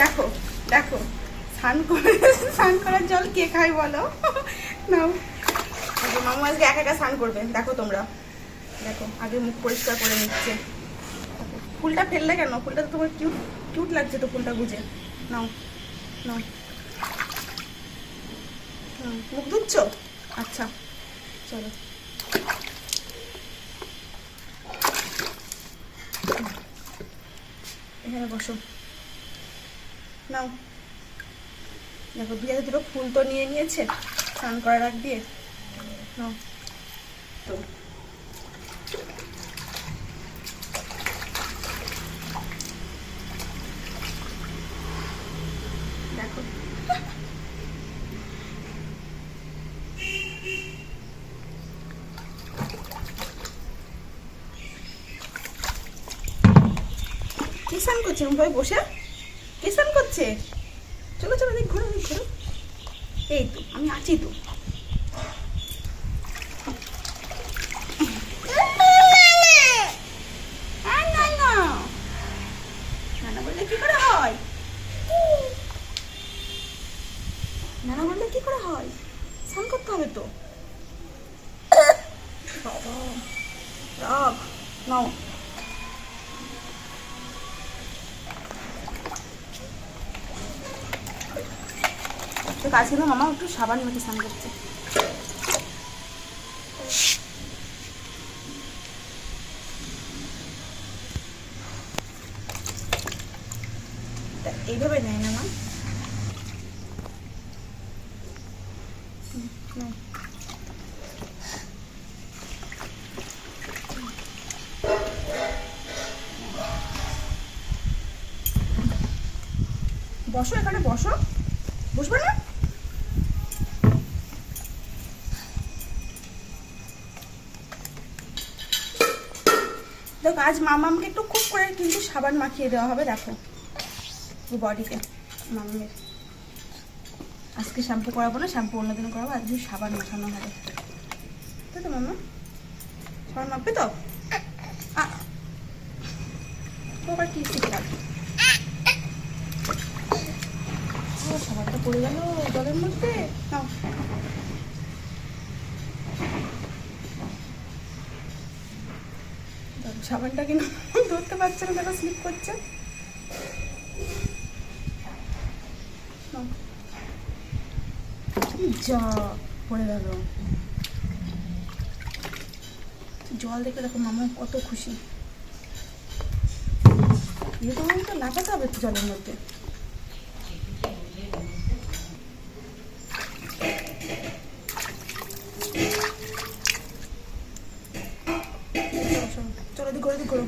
দেখো দেখো স্নান করে স্নান করার জল কে খায় বলো? নাও। মামু আজকে একা একা স্নান করবে দেখো তোমরা। দেখো আগে মুখ পরিষ্কার করে নিচ্ছে। ফুলটা ফেললে কেন? ফুলটা তো তোমার কিউট কিউট লাগছে তো ফুলটা বুঝে। নাও নাও। হুম, মুখ ধুচ্ছ? আচ্ছা চলো। এখানে বসো। নাও। দেখো হাতে দুটো ফুল তো নিয়ে নিয়েছে। স্নান করার আগ দিয়ে। নাও। তো। কি স্নান ভাই বসে? কি স্নান করছে? চলো চলো দেখ ঘোরো ঘোরো। এই তো, আমি আছি তো। কি করে হয়? নানা বললে কি করে হয়? স্নান করতে হবে তো। বাবা, রাগ। নাও। তো কাজ কিন্তু মামা একটু সাবান মেখে স্নান করছে। এইভাবে নেয় না মা। বসো, এখানে বসো। বসবে না? দেখো আজ মামামকে একটু খুব করে কিন্তু সাবান মাখিয়ে দেওয়া হবে, দেখো। বডিতে, মামামের। আজকে শ্যাম্পু করাবো না, শ্যাম্পু অন্যদিন করাবো, আজকে সাবান মাখানো হবে। তাই তো, মামা? সাবান মাখবে তো? আবার কি সাবানটা পড়ে গেল জলের মধ্যে। নাও। সাবানটা কিন্তু ধরতে পারছে না, দেখো স্লিপ করছে। যা পড়ে গেল। জল দেখে দেখো মামা, কত খুশি। এরকম তো লাগাতে হবে জলের মধ্যে চলো, চলো, চলো দিক করে।